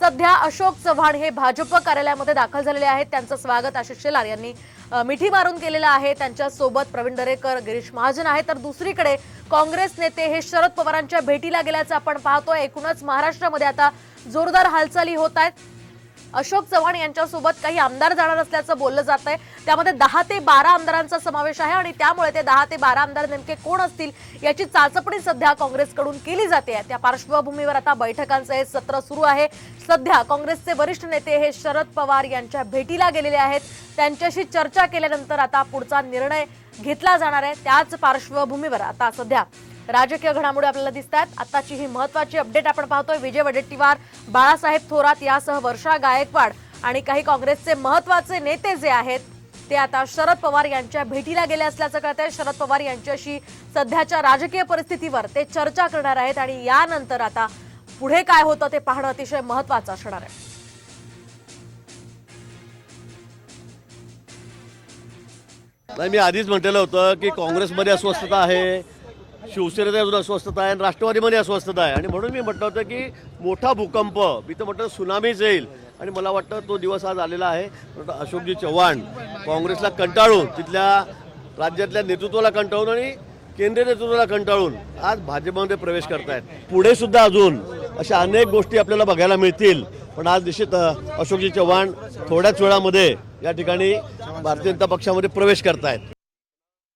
सध्या अशोक चव्हाण हे भाजप कार्यालयामध्ये दाखल झालेले आहेत. त्यांचं स्वागत आशिष शेलार यांनी मिठी मारून केलेलं आहे. त्यांच्यासोबत प्रवीण दरेकर गिरीश महाजन आहे तर दुसरीकडे काँग्रेस नेते हे शरद पवारांच्या भेटीला गेल्याचं आपण पाहतोय. एकूणच महाराष्ट्रामध्ये आता जोरदार हालचाली होत आहेत. अशोक चव्हाण यांच्यासोबत काही आमदार जाणार असल्याचं बोललं जात आहे त्यामध्ये दहा ते बारा आमदारांचा समावेश आहे आणि त्यामुळे ते दहा ते बारा आमदार नेमके कोण असतील याची चाचपणी सध्या काँग्रेसकडून केली जाते त्या पार्श्वभूमीवर आता बैठकांचं हे सत्र सुरू आहे. सध्या काँग्रेसचे वरिष्ठ नेते हे शरद पवार यांच्या भेटीला गेलेले आहेत. त्यांच्याशी चर्चा केल्यानंतर आता पुढचा निर्णय घेतला जाणार आहे. त्याच पार्श्वभूमीवर आता सध्या राजकीय घडामोडी आपल्याला दिसत आहेत आताची ही महत्वाची अपडेट आपण पाहतोय. विजय वडेट्टीवार बाळासाहेब थोरात यासह वर्षा गायकवाड आणि काही काँग्रेसचे महत्त्वाचे नेते जे आहेत ते आता शरद पवार यांच्या भेटीला गेले असल्याचं कळत आहे शरद पवार यांच्याशी सध्याच्या राजकीय परिस्थितीवर ते चर्चा करणार आहेत आणि यानंतर आता पुढे काय होतं ते पाहणं अतिशय महत्वाचं असणार आहे. नाही मी आधीच म्हटलेलं होतं की काँग्रेसमध्ये अस्वस्थता आहे. शिवसेनेत अजून अस्वस्थता आहे आणि राष्ट्रवादीमध्ये अस्वस्थता आहे. आणि म्हणून मी म्हटलं होतं की मोठा भूकंप मी तर म्हटलं सुनामीच येईल आणि मला वाटतं तो दिवस आज आलेला आहे. अशोकजी चव्हाण काँग्रेसला कंटाळून तिथल्या राज्यातल्या नेतृत्वाला कंटाळून आणि केंद्रीय नेतृत्वाला कंटाळून आज भाजपमध्ये प्रवेश करतायत. पुढे सुद्धा अजून अशा अनेक गोष्टी आपल्याला बघायला मिळतील. पण आज निश्चित अशोकजी चव्हाण थोड्याच वेळामध्ये या ठिकाणी भारतीय जनता पक्षामध्ये प्रवेश करतायत.